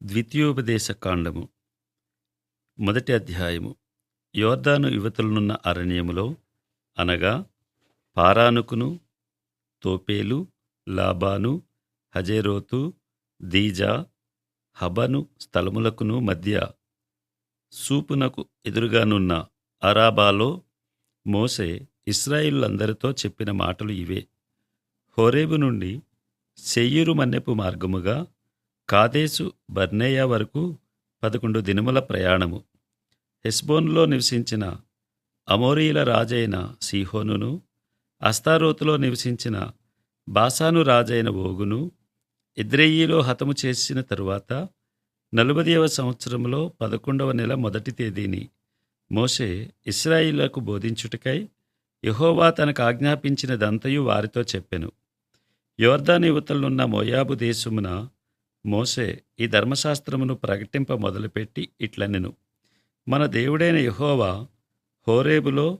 ద్వితీయోపదేశ కాండము మొదటి అధ్యాయము యోర్దాను యువతలనున్న అరణ్యములో అనగా పారానుకును తోపేలు లాబాను హజేరోతు దీజా హబను స్థలములకును మధ్య సూపునకు ఎదురుగానున్న అరాబాలో మోసే ఇస్రాయిలందరితో చెప్పిన మాటలు ఇవే. హోరేబు నుండి సెయ్యూరు మన్నెపు మార్గముగా కాదేశు బర్నేయ వరకు పదకొండు దినముల ప్రయాణము. హెస్బోన్లో నివసించిన అమోరీల రాజైన సీహోనును అస్తారోతులో నివసించిన బాసాను రాజైన ఓగును ఇద్రెయిలో హతము చేసిన తరువాత నలుబదియవ సంవత్సరంలో పదకొండవ నెల మొదటి తేదీని మోషే ఇస్రాయిలకు బోధించుటకై యహోవా తనకు ఆజ్ఞాపించినదంతయు వారితో చెప్పెను. యోర్దాను యువతలున్న మోయాబు దేశమున మోసే ఈ ధర్మశాస్త్రమును ప్రకటింప మొదలుపెట్టి ఇట్లనెను. మన దేవుడైన యహోవా హోరేబులో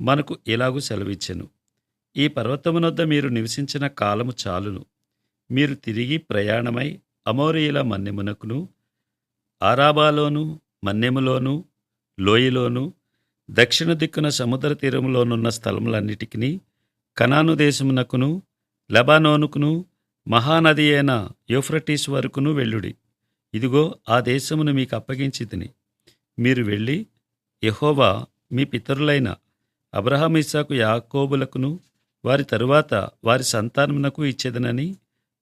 మనకు ఇలాగూ సెలవిచ్చెను. ఈ పర్వతమునొద్ద మీరు నివసించిన కాలము చాలును. మీరు తిరిగి ప్రయాణమై అమోరియుల మన్నెమునకును ఆరాబాలోను మన్నెములోను లోయలోను దక్షిణ దిక్కున సముద్ర తీరములోనున్న స్థలములన్నిటికీ కనాను దేశమునకును లెబానోనుకును మహానది అయిన యూఫ్రటీస్ వరకును వెళ్ళుడి. ఇదిగో ఆ దేశమును మీకు అప్పగించి తిని. మీరు వెళ్ళి యహోవా మీ పితరులైన అబ్రహాం ఇస్సాకు యాకోబులకును వారి తరువాత వారి సంతానమునకు ఇచ్చేదనని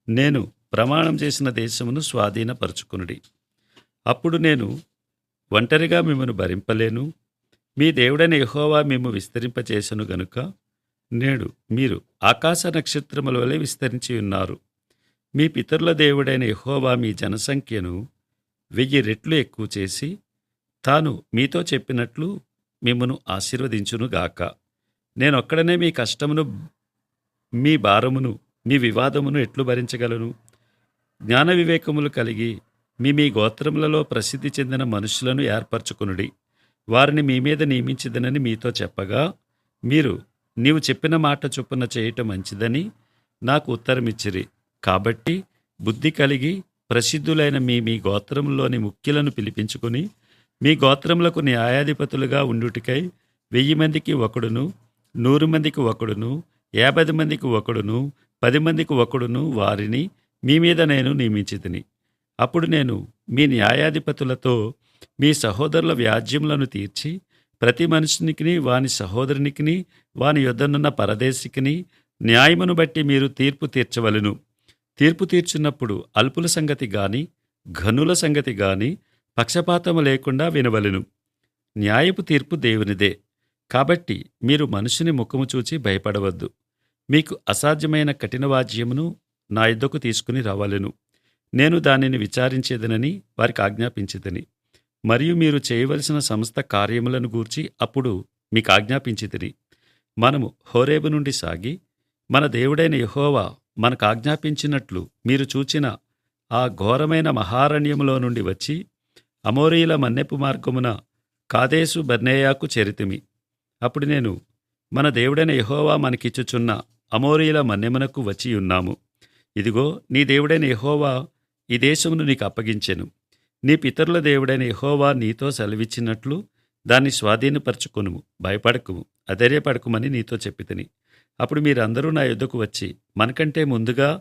నేను ప్రమాణం చేసిన దేశమును స్వాధీనపరుచుకునుడి. అప్పుడు నేను ఒంటరిగా మిమ్మను భరింపలేను. మీ దేవుడైన యహోవా మేము విస్తరింపచేసను గనుక నేడు మీరు ఆకాశ నక్షత్రముల వలె విస్తరించి ఉన్నారు. మీ పితరుల దేవుడైన యహోవా మీ జనసంఖ్యను వెయ్యి రెట్లు ఎక్కువ చేసి తాను మీతో చెప్పినట్లు మిమ్మను ఆశీర్వదించునుగాక నేనొక్కడనే మీ కష్టమును మీ భారమును మీ వివాదమును ఎట్లు భరించగలను? జ్ఞాన వివేకములు కలిగి మీ మీ గోత్రములలో ప్రసిద్ధి చెందిన మనుషులను ఏర్పరచుకునుడి. వారిని మీ మీద నియమించదనని మీతో చెప్పగా మీరు నీవు చెప్పిన మాట చొప్పున చేయటం మంచిదని నాకు ఉత్తరమిచ్చిరి. కాబట్టి బుద్ధి కలిగి ప్రసిద్ధులైన మీ మీ గోత్రంలోని ముఖ్యులను పిలిపించుకుని మీ గోత్రములకు న్యాయాధిపతులుగా ఉండుటికై వెయ్యి మందికి ఒకడును నూరు మందికి ఒకడును యాభై మందికి ఒకడును పది మందికి ఒకడును వారిని మీ మీద నేను నియమించితిని. అప్పుడు నేను మీ న్యాయాధిపతులతో మీ సహోదరుల వ్యాజ్యములను తీర్చి ప్రతి మనుషునికి వాని సహోదరునికిని వాని యొద్దనున్న పరదేశికిని న్యాయమును బట్టి మీరు తీర్పు తీర్చవలెను. తీర్పు తీర్చున్నప్పుడు అల్పుల సంగతి గాని ఘనుల సంగతి గాని పక్షపాతము లేకుండా వినవలెను. న్యాయపు తీర్పు దేవునిదే. కాబట్టి మీరు మనుషుని ముఖము చూచి భయపడవద్దు. మీకు అసాధ్యమైన కఠినవాజ్యమును నా యుద్ధకు తీసుకుని రావాలెను. నేను దానిని విచారించేదనని వారికి ఆజ్ఞాపించేదని. మరియు మీరు చేయవలసిన సమస్త కార్యములను గూర్చి అప్పుడు మీకు ఆజ్ఞాపించితిరి మనము హోరేబు నుండి సాగి మన దేవుడైన యహోవా మనకు ఆజ్ఞాపించినట్లు మీరు చూచిన ఆ ఘోరమైన మహారణ్యములో నుండి వచ్చి అమోరీల మన్నెపు మార్గమున కాదేశు బర్నేయాకు చేరితిమి. అప్పుడు నేను మన దేవుడైన యహోవా మనకిచ్చుచున్న అమోరీల మన్నెమునకు వచ్చి ఉన్నాము. ఇదిగో నీ దేవుడైన యహోవా ఈ దేశమును నీకు అప్పగించెను. నీ పితరుల దేవుడైన యహోవా నీతో సెలవిచ్చినట్లు దాన్ని స్వాధీనపరచుకొనుము. భయపడకుము అధైర్యపడకుమని నీతో చెప్పితిని. అప్పుడు మీరందరూ నా యుద్ధకు వచ్చి మనకంటే ముందుగా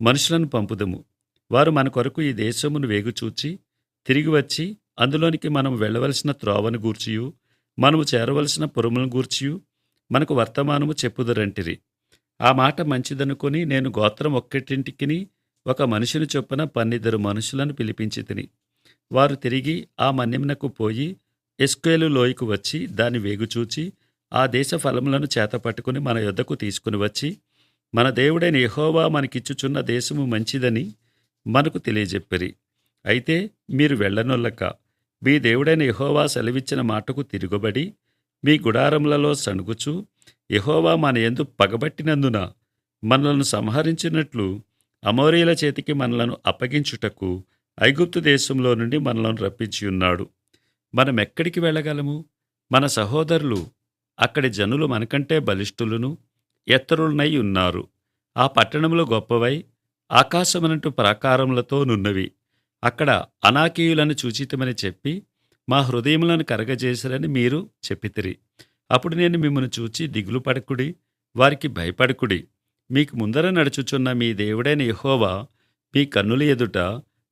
మనుషులను పంపుదము. వారు మన కొరకు ఈ దేశమును వేగుచూచి తిరిగి వచ్చి అందులోనికి మనం వెళ్ళవలసిన త్రోవను గూర్చియు మనము చేరవలసిన పురములను గూర్చియు మనకు వర్తమానము చెప్పుదరంటిరి. ఆ మాట మంచిదనుకొని నేను గోత్రం ఒక్కటింటికిని ఒక మనిషిని చొప్పున పన్నిద్దరు మనుషులను పిలిపించి తిని వారు తిరిగి ఆ మన్యమునకు పోయి ఎస్కేలు లోయకు వచ్చి దాని వేగుచూచి ఆ దేశ ఫలములను చేతపట్టుకుని మన యొద్దకు తీసుకుని వచ్చి మన దేవుడైన యహోవా మనకిచ్చుచున్న దేశము మంచిదని మనకు తెలియజెప్పిరి. అయితే మీరు వెళ్ళనొల్లక మీ దేవుడైన యహోవా సెలవిచ్చిన మాటకు తిరుగుబడి మీ గుడారములలో సణుగుచు యహోవా మన ఎందు పగబట్టినందున మనలను సంహరించినట్లు అమోరీల చేతికి మనలను అప్పగించుటకు ఐగుప్తు దేశంలో నుండి మనలను రప్పించి ఉన్నాడు మనం ఎక్కడికి వెళ్ళగలము? మన సహోదరులు అక్కడి జనులు మనకంటే బలిష్ఠులను ఎత్తరులనై ఉన్నారు. ఆ పట్టణములు గొప్పవై ఆకాశమనంటు ప్రాకారములతో నున్నవి. అక్కడ అనాకీయులను చూచితమని చెప్పి మా హృదయములను కరగజేసిరని మీరు చెప్పితిరి. అప్పుడు నేను మిమ్మల్ని చూచి దిగులు పడకుడి వారికి భయపడకుడి. మీకు ముందర నడుచుచున్న మీ దేవుడైన యహోవా మీ కన్నుల ఎదుట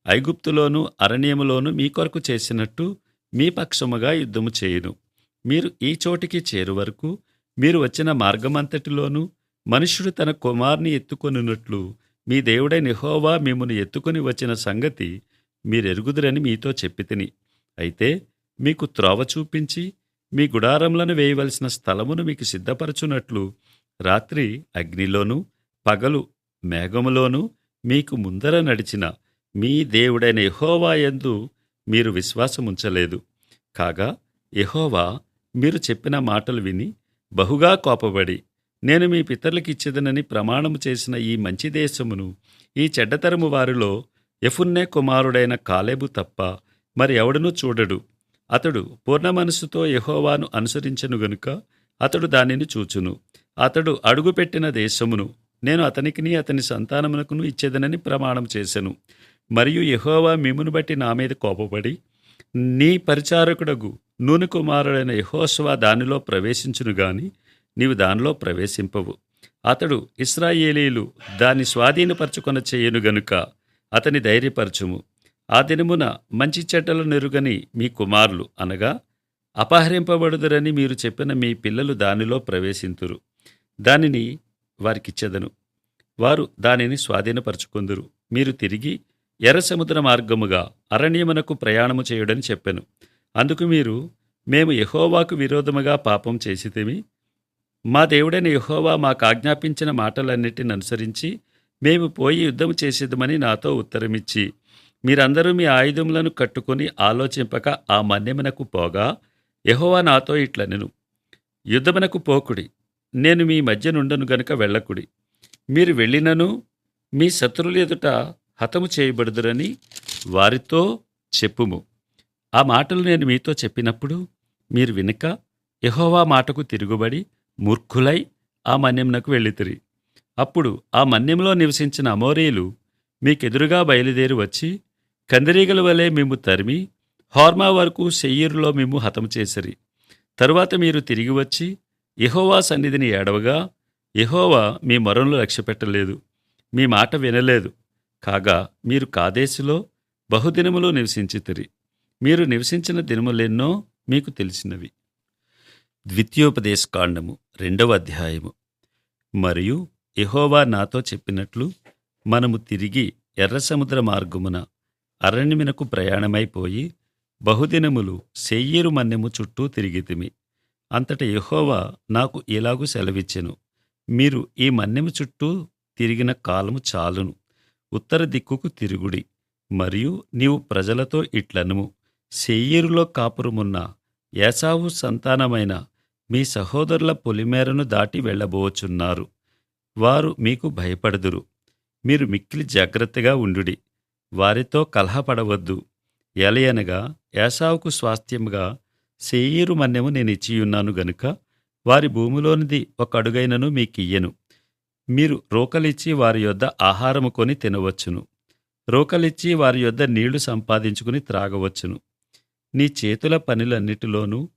ఐగుప్తులోను అరణ్యములోను మీ కొరకు చేసినట్టు మీ పక్షముగా యుద్ధము చేయును. మీరు ఈ చోటికి చేరు వరకు మీరు వచ్చిన మార్గమంతటిలోనూ మనుష్యుడు తన కుమార్ని ఎత్తుకొనున్నట్లు మీ దేవుడైన యెహోవా మిమ్మల్ని ఎత్తుకొని వచ్చిన సంగతి మీరెరుగుదురని మీతో చెప్పితిని అయితే మీకు త్రోవ చూపించి మీ గుడారములను వేయవలసిన స్థలమును మీకు సిద్ధపరచునట్లు రాత్రి అగ్నిలోనూ పగలు మేఘములోనూ మీకు ముందర నడిచిన మీ దేవుడైన ఎహోవా ఎందు మీరు విశ్వాసముంచలేదు. కాగా ఎహోవా మీరు చెప్పిన మాటలు విని బహుగా కోపబడి నేను మీ పితరులకిచ్చేదనని ప్రమాణము చేసిన ఈ మంచి దేశమును ఈ చెడ్డతరము వారిలో ఎఫున్నే కుమారుడైన కాలేబు తప్ప మరి ఎవడనూ చూడడు. అతడు పూర్ణ మనస్సుతో యెహోవాను అనుసరించను గనుక అతడు దానిని చూచును. అతడు అడుగుపెట్టిన దేశమును నేను అతనికిని అతని సంతానమునకును ఇచ్చేదనని ప్రమాణం చేశాను మరియు యహోవా మిమ్మును బట్టి నా మీద కోపపడి నీ పరిచారకుడగు నూనె కుమారుడైన యహోస్వా దానిలో ప్రవేశించును గాని నీవు దానిలో ప్రవేశింపవు. అతడు ఇస్రాయేలీలు దాన్ని స్వాధీనపరచుకొన చేయను గనుక అతని ధైర్యపరచుము. ఆ దినమున మంచి చెడ్డలు నెరుగని మీ కుమారులు అనగా అపహరింపబడుదురని మీరు చెప్పిన మీ పిల్లలు దానిలో ప్రవేశింతురు. దానిని వారికిచ్చెదను. వారు దానిని స్వాధీనపరచుకుందురు. మీరు తిరిగి ఎర్ర సముద్ర మార్గముగా అరణ్యమునకు ప్రయాణము చేయుడని చెప్పెను. అందుకు మీరు మేము యహోవాకు విరోధముగా పాపం చేసితేమి. మా దేవుడైన యహోవా మాకు ఆజ్ఞాపించిన మాటలన్నిటిని అనుసరించి మేము పోయి యుద్ధం చేసేదమని నాతో ఉత్తరమిచ్చి మీరందరూ మీ ఆయుధములను కట్టుకొని ఆలోచింపక ఆ మన్యమునకు పోగా యహోవా నాతో ఇట్లనెను. యుద్ధమునకు పోకుడి నేను మీ మధ్య నుండను గనుక వెళ్ళకుడి. మీరు వెళ్ళినను మీ శత్రువుల ఎదుట హతము చేయబడుదురని వారితో చెప్పుము. ఆ మాటలు నేను మీతో చెప్పినప్పుడు మీరు వినక యహోవా మాటకు తిరుగుబడి మూర్ఖులై ఆ మన్యమునకు వెళ్ళితిరి. అప్పుడు ఆ మన్యంలో నివసించిన అమోరీలు మీకెదురుగా బయలుదేరి వచ్చి కందిరీగల వలె మేము తరిమి హోర్మా వరకు సెయ్యూరులో మేము హతము చేసిరి. తరువాత మీరు తిరిగి వచ్చి యహోవా సన్నిధిని ఏడవగా యహోవా మీ మొరను లక్ష్యపెట్టలేదు మీ మాట వినలేదు కాగా మీరు కాదేశిలో బహుదినములు నివసించితిరి. మీరు నివసించిన దినములెన్నో మీకు తెలిసినవి. ద్వితీయోపదేశకాండము రెండవ అధ్యాయము. మరియు ఎహోవా నాతో చెప్పినట్లు మనము తిరిగి ఎర్ర సముద్ర మార్గమున అరణ్యమునకు ప్రయాణమైపోయి బహుదినములు సెయ్యేరు మన్నెము చుట్టూ తిరిగితిమి. అంతట యహోవా నాకు ఇలాగూ సెలవిచ్చెను. మీరు ఈ మన్నెము చుట్టూ తిరిగిన కాలము చాలును. ఉత్తర దిక్కుకు తిరుగుడి. మరియు నీవు ప్రజలతో ఇట్లనుము. సెయ్యేరులో కాపురమున్న ఏసావు సంతానమైన మీ సహోదరుల పొలిమేరను దాటి వెళ్ళబోచున్నారు. వారు మీకు భయపడుదురు. మీరు మిక్కిలి జాగ్రత్తగా ఉండుడి. వారితో కలహపడవద్దు. ఎలయనగా ఏసావుకు స్వాస్థ్యముగా సేయీరు మన్యము నేను ఇచ్చియున్నాను గనుక వారి భూమిలోనిది ఒక అడుగైనను మీకియ్యను. మీరు రోకలిచ్చి వారి యొద్ద ఆహారము కొని తినవచ్చును. రోకలిచ్చి వారి యొద్ద నీళ్ళు సంపాదించుకుని త్రాగవచ్చును. నీ చేతుల పనులన్నిటిలోనూ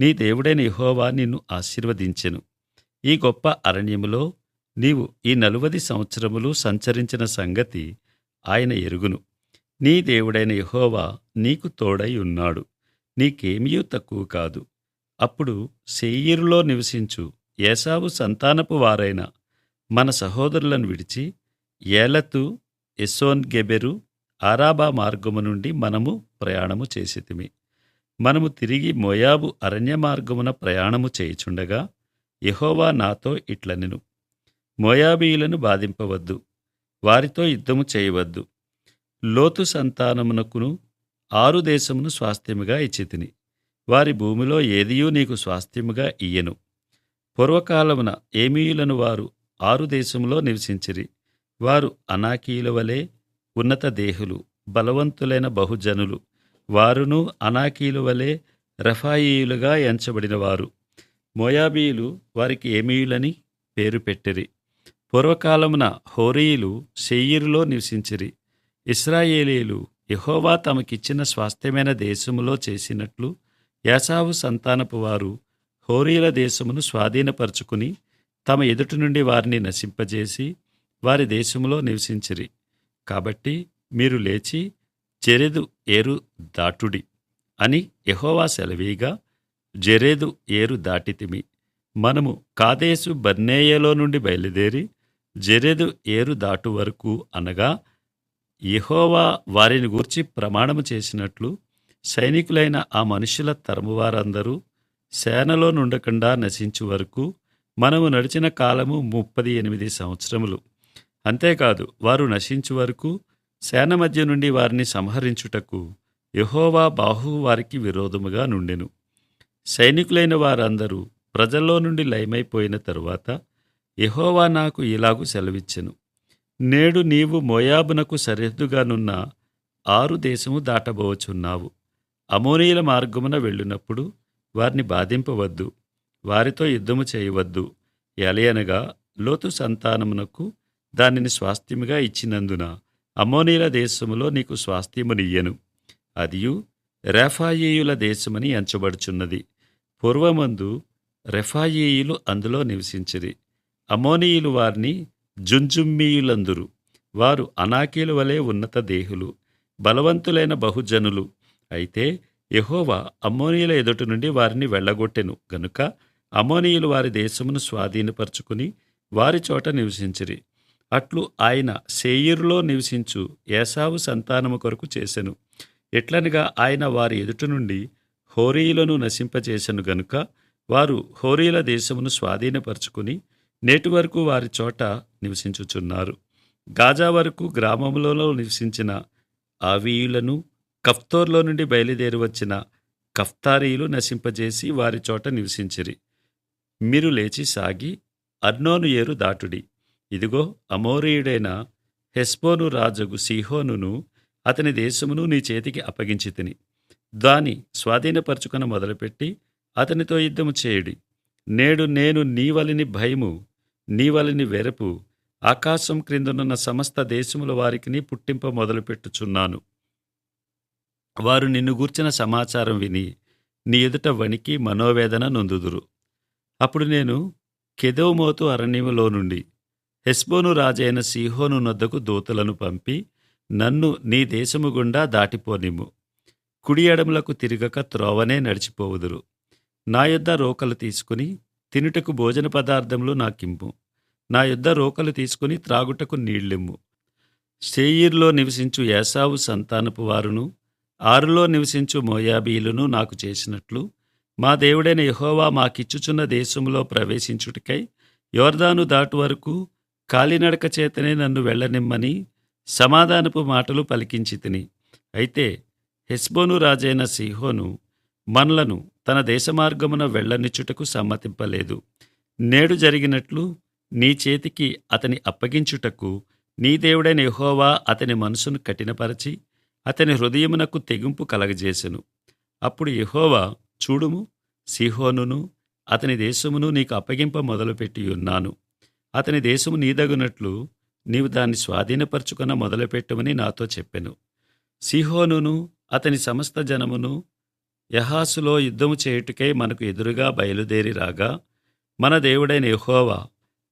నీ దేవుడైన యహోవా నిన్ను ఆశీర్వదించెను. ఈ గొప్ప అరణ్యములో నీవు ఈ నలువది సంవత్సరములు సంచరించిన సంగతి ఆయన ఎరుగును. నీ దేవుడైన యహోవా నీకు తోడై ఉన్నాడు. నీకేమీ తక్కువ కాదు. అప్పుడు సెయ్యిరులో నివసించు ఏసావు సంతానపు వారైన మన సహోదరులను విడిచి ఏలతు ఎస్సోన్ గెబెరు ఆరాబా మార్గము నుండి మనము ప్రయాణము చేసితిమి. మనము తిరిగి మోయాబు అరణ్య మార్గమున ప్రయాణము చేయుచుండగా యహోవా నాతో ఇట్లనెను మోయాబీయులను బాధింపవద్దు. వారితో యుద్ధము చేయవద్దు. లోతు సంతానమునకును ఆరు దేశమును స్వాస్థ్యముగా ఇచ్చితిని. వారి భూమిలో ఏదియూ నీకు స్వాస్థ్యముగా ఇయ్యను. పూర్వకాలమున ఏమీయులను వారు ఆరు దేశములో నివసించిరి. వారు అనాకీయుల వలె ఉన్నత దేహులు. బలవంతులైన బహుజనులు. వారును అనాకీలు వలె రఫాయీయులుగా ఎంచబడినవారు. మోయాబీయులు వారికి ఏమీయులని పేరు పెట్టిరి. పూర్వకాలమున హోరీయులు షెయ్యిరులో నివసించిరి. ఇస్రాయేలీలు యహోవా తమకిచ్చిన స్వాస్థ్యమైన దేశములో చేసినట్లు యాసావు సంతానపు వారు హోరీల దేశమును స్వాధీనపరుచుకుని తమ ఎదుటి నుండి వారిని నశింపజేసి వారి దేశములో నివసించిరి. కాబట్టి మీరు లేచి జెరెదు ఏరు దాటుడి అని యహోవా సెలవీగా జెరేదు ఏరు దాటితిమి. మనము కాదేశు బర్నేయలో నుండి బయలుదేరి జెరెదు ఏరు దాటు వరకు అనగా యహోవా వారిని గూర్చి ప్రమాణము చేసినట్లు సైనికులైన ఆ మనుషుల తరమువారందరూ సేనలో నుండకుండా నశించు వరకు మనము నడిచిన కాలము ముప్పది ఎనిమిది సంవత్సరములు. అంతేకాదు వారు నశించు వరకు సేన మధ్య నుండి వారిని సంహరించుటకు యహోవా బాహు వారికి విరోధముగా నుండెను. సైనికులైన వారందరూ ప్రజల్లో నుండి లయమైపోయిన తరువాత యహోవా నాకు ఇలాగు సెలవిచ్చెను. నేడు నీవు మోయాబునకు సరిహద్దుగానున్న ఆరు దేశము దాటబోచున్నావు. అమోనీయుల మార్గమున వెళ్ళినప్పుడు వారిని బాధింపవద్దు. వారితో యుద్ధము చేయవద్దు. ఎలయనగా లోతు సంతానమునకు దానిని స్వాస్థ్యముగా ఇచ్చినందున అమోనీల దేశములో నీకు స్వాస్థ్యమునియ్యను. అదియు రెఫాయేయుల దేశమని ఎంచబడుచున్నది. పూర్వమందు రెఫాయేయులు అందులో నివసించిరి. అమోనీయులు వారిని జుంజుమ్మీయులందురు. వారు అనాకీల వలె ఉన్నత దేహులు బలవంతులైన బహుజనులు. అయితే యహోవా అమోనీయుల ఎదుటి నుండి వారిని వెళ్ళగొట్టెను. గనుక అమోనీయులు వారి దేశమును స్వాధీనపరుచుకుని వారి చోట నివసించిరి. అట్లు ఆయన సేయిరులో నివసించు ఏసావు సంతానము కొరకు చేసెను. ఎట్లనగా ఆయన వారి ఎదుట నుండి హోరీయులను నశింపచేసెను గనుక వారు హోరీల దేశమును స్వాధీనపరుచుకుని నేటి వరకు వారి చోట నివసించుచున్నారు. గాజా వరకు గ్రామములలో నివసించిన ఆవీయులను కఫ్తోర్లో నుండి బయలుదేరి వచ్చిన కఫ్తారీయులు నశింపజేసి వారి చోట నివసించిరి. మీరు లేచి సాగి అర్నోను ఏరు దాటుడి. ఇదిగో అమోరీయుడైన హెస్బోను రాజగు సీహోనును అతని దేశమును నీ చేతికి అప్పగించి తిని. దాని స్వాధీనపరచుకున మొదలుపెట్టి అతనితో యుద్ధము చేయుడి. నేడు నేను నీవలిని భయము నీవలిని వెరపు ఆకాశం క్రిందనున్న సమస్త దేశముల వారికిని పుట్టింప మొదలుపెట్టుచున్నాను. వారు నిన్ను గూర్చిన సమాచారం విని నీ ఎదుట వణికి మనోవేదన నొందుదురు. అప్పుడు నేను కెదోమోతు అరణ్యములో నుండి హెస్బోను రాజైన సీహోను నొద్దకు దూతలను పంపి నన్ను నీ దేశము గుండా దాటిపోనిమ్ము. కుడి ఎడములకు తిరగక త్రోవనే నడిచిపోవుదురు. నా యొద్ద రోకలు తీసుకుని తినుటకు భోజన పదార్థములు నాకింపు నా యొద్ద రోకలు తీసుకుని త్రాగుటకు నీళ్ళిమ్ము. షేయిర్లో నివసించు యాసావు సంతానపు వారును ఆరులో నివసించు మోయాబీలును నాకు చేసినట్లు మా దేవుడైన యహోవా మాకిచ్చుచున్న దేశములో ప్రవేశించుటకై యోర్దాను దాటు వరకు కాలినడక చేతనే నన్ను వెళ్ళనిమ్మని సమాధానపు మాటలు పలికించి తిని. అయితే హెస్బోను రాజైన సిహోను మనలను తన దేశమార్గమున వెళ్ళనిచ్చుటకు సమ్మతింపలేదు. నేడు జరిగినట్లు నీ చేతికి అతని అప్పగించుటకు నీ దేవుడైన ఎహోవా అతని మనసును కఠినపరచి అతని హృదయమునకు తెగింపు కలగజేసెను. అప్పుడు యెహోవా చూడుము సిహోనును అతని దేశమును నీకు అప్పగింప మొదలుపెట్టి ఉన్నాను అతని దేశము నీదగునట్లు నీవు దాన్ని స్వాధీనపరచుకున్న మొదలుపెట్టమని నాతో చెప్పెను. సిహోనును అతని సమస్త జనమును యహాసులో యుద్ధము చేయుటకై మనకు ఎదురుగా బయలుదేరి రాగా మన దేవుడైన యహోవా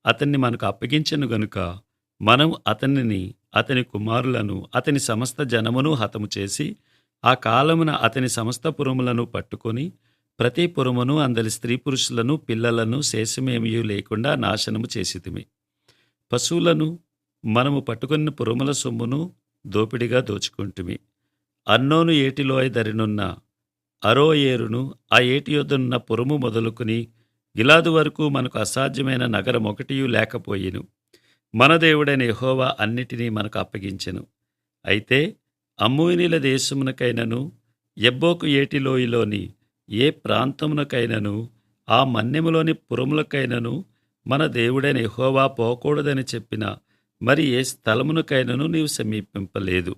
అతన్ని మనకు అప్పగించెను గనుక మనం అతనిని అతని కుమారులను అతని సమస్త జనమును హతము చేసి ఆ కాలమున అతని సమస్త పురములను పట్టుకొని ప్రతి పురమును అందరి స్త్రీ పురుషులను పిల్లలను శేషమేమీ లేకుండా నాశనము చేసితిమి. పశువులను మనము పట్టుకున్న పురముల సొమ్మును దోపిడిగా దోచుకుంటుమి. అన్నోను ఏటిలోయ దరినున్న అరో ఏరును ఆ ఏటి యొద్దనున్న పురము మొదలుకుని గిలాదు వరకు మనకు అసాధ్యమైన నగరం ఒకటియూ లేకపోయెను. మన దేవుడైన యహోవా అన్నిటినీ మనకు అప్పగించెను. అయితే అమ్మోనిల దేశమునకైనను ఎబ్బోకు ఏటిలోయలోని ఏ ప్రాంతమునకైనను ఆ మన్యములోని పురములకైనను మన దేవుడైన యెహోవా పోకూడదని చెప్పిన మరి ఏ స్థలమునకైనను నీవు సమీపింపలేదు.